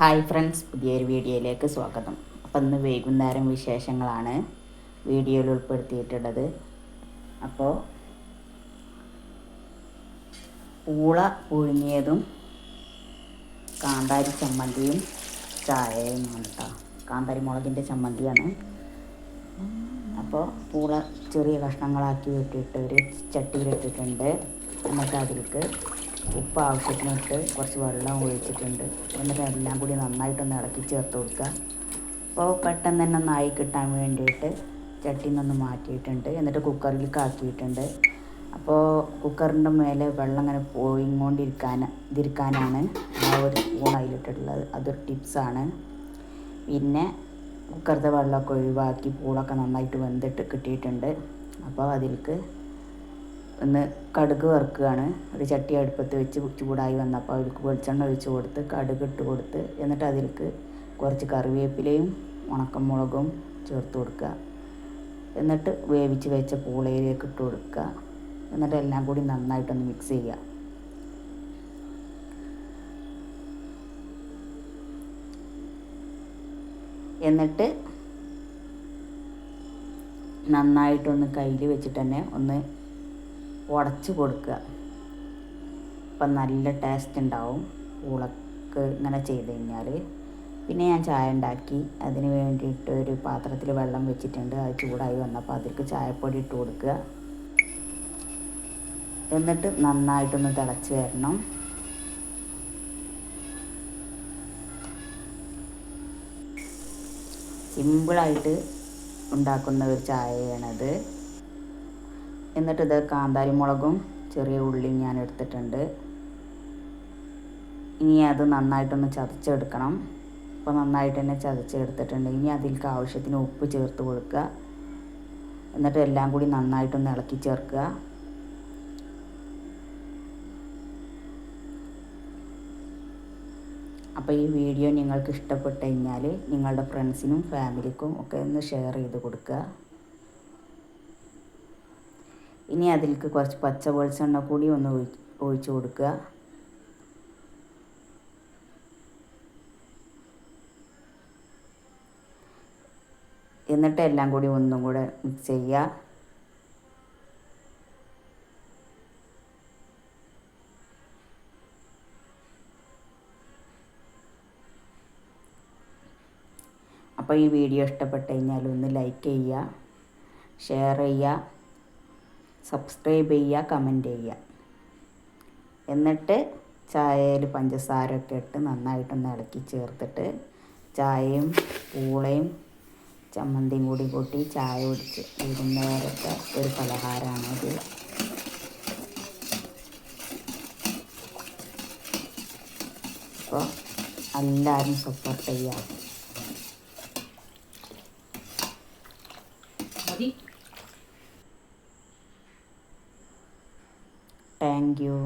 Hi friends പുതിയൊരു വീഡിയോയിലേക്ക് സ്വാഗതം. അപ്പം ഇന്ന് വൈകുന്നേരം വിശേഷങ്ങളാണ് വീഡിയോയിൽ ഉൾപ്പെടുത്തിയിട്ടുള്ളത്. അപ്പോൾ പൂള പുഴുങ്ങിയതും കാന്താരി ചമ്മന്തിയും ചായയും കേട്ടോ കാന്താരി മുളകിന്റെ ചമ്മന്തിയാണ്. അപ്പോൾ പൂള ചെറിയ കഷ്ണങ്ങളാക്കി വെട്ടിയിട്ട് ഒരു ചട്ടിയിലിട്ടിട്ടുണ്ട്. എന്നിട്ട് അതിലേക്ക് ഉപ്പ് ആവശ്യത്തിനിട്ട് കുറച്ച് വെള്ളം ഒഴിച്ചിട്ടുണ്ട്. എന്നിട്ട് എല്ലാം കൂടി നന്നായിട്ടൊന്ന് ഇളക്കി ചേർത്ത് കൊടുക്കുക അപ്പോൾ പെട്ടെന്ന് തന്നെ ഒന്നായി കിട്ടാൻ വേണ്ടിയിട്ട് ചട്ടിയിൽ നിന്നൊന്ന് മാറ്റിയിട്ടുണ്ട്. എന്നിട്ട് കുക്കറിൽ ആക്കിയിട്ടുണ്ട് അപ്പോൾ കുക്കറിന്റെ മേലെ വെള്ളം ഇങ്ങനെ പോയിക്കൊണ്ടിരിക്കാൻ ഇതിരിക്കാനാണ് ആ ഒരു സ്പൂൺ അതൊരു ടിപ്സാണ്. പിന്നെ കുക്കറിന്റെ വെള്ളമൊക്കെ ഒഴിവാക്കി പൂളൊക്കെ നന്നായിട്ട് വെന്തിട്ട് കിട്ടിയിട്ടുണ്ട്. അപ്പോൾ അതിലേക്ക് ഒന്ന് കടുക് വറുക്കുകയാണ്. ഒരു ചട്ടി അടുപ്പത്ത് വെച്ച് ചൂടായി വന്നപ്പോൾ അതിലേക്ക് വെളിച്ചെണ്ണ ഒഴിച്ച് കൊടുത്ത് കടുക് ഇട്ട് കൊടുത്ത് എന്നിട്ട് അതിലേക്ക് കുറച്ച് കറിവേപ്പിലയും ഉണക്കമുളകും ചേർത്ത് കൊടുക്കുക. എന്നിട്ട് വേവിച്ച് വെച്ച പൂളയിലേക്ക് ഇട്ട് കൊടുക്കുക. എന്നിട്ട് എല്ലാം കൂടി നന്നായിട്ടൊന്ന് മിക്സ് ചെയ്യുക. എന്നിട്ട് നന്നായിട്ടൊന്ന് കയ്യിൽ വെച്ചിട്ട് തന്നെ ഒന്ന് ഉടച്ച് കൊടുക്കുക. അപ്പം നല്ല ടേസ്റ്റ് ഉണ്ടാവും. പൂളക്ക് ഇങ്ങനെ ചെയ്ത് കഴിഞ്ഞാൽ പിന്നെ ഞാൻ ചായ ഉണ്ടാക്കി. അതിന് വേണ്ടിയിട്ട് ഒരു പാത്രത്തിൽ വെള്ളം വെച്ചിട്ടുണ്ട്. അത് ചൂടായി വന്നപ്പോൾ അതിലേക്ക് ചായപ്പൊടി ഇട്ട് കൊടുക്കുക. എന്നിട്ട് നന്നായിട്ടൊന്ന് തിളച്ച് വരണം. സിമ്പിളായിട്ട് ഉണ്ടാക്കുന്ന ഒരു ചായയാണത്. എന്നിട്ട് ഇത് കാന്താരി മുളകും ചെറിയ ഉള്ളിയും ഞാൻ എടുത്തിട്ടുണ്ട്. ഇനി അത് നന്നായിട്ടൊന്ന് ചതച്ചെടുക്കണം. അപ്പോൾ നന്നായിട്ട് തന്നെ ചതച്ചെടുത്തിട്ടുണ്ട്. ഇനി അതിലേക്ക് ആവശ്യത്തിന് ഉപ്പ് ചേർത്ത് കൊടുക്കുക. എന്നിട്ട് എല്ലാം കൂടി നന്നായിട്ടൊന്ന് ഇളക്കി ചേർക്കുക. അപ്പോൾ ഈ വീഡിയോ നിങ്ങൾക്ക് ഇഷ്ടപ്പെട്ട് കഴിഞ്ഞാൽ നിങ്ങളുടെ ഫ്രണ്ട്സിനും ഫാമിലിക്കും ഒക്കെ ഒന്ന് ഷെയർ ചെയ്ത് കൊടുക്കുക. ഇനി അതിലേക്ക് കുറച്ച് പച്ച വെളിച്ചെണ്ണ കൂടി ഒന്ന് ഒഴിച്ചു കൊടുക്കുക. എന്നിട്ട് എല്ലാം കൂടി ഒന്നും കൂടെ മിക്സ് ചെയ്യുക. അപ്പോൾ ഈ വീഡിയോ ഇഷ്ടപ്പെട്ട് കഴിഞ്ഞാൽ ഒന്ന് ലൈക്ക് ചെയ്യുക ഷെയർ ചെയ്യുക. സബ്സ്ക്രൈബ് ചെയ്യുക കമന്റ് ചെയ്യുക. എന്നിട്ട് ചായയിൽ പഞ്ചസാര ഒക്കെ ഇട്ട് നന്നായിട്ടൊന്ന് ഇളക്കി ചേർത്തിട്ട് ചായയും പൂളയും ചമ്മന്തിയും കൂടി കൂട്ടി ചായ കുടിച്ച് വിരുന്നേരത്തെ ഒരു പലഹാരമാണിത് അപ്പോൾ എല്ലാവരും സപ്പോർട്ട് ചെയ്യുക. Thank you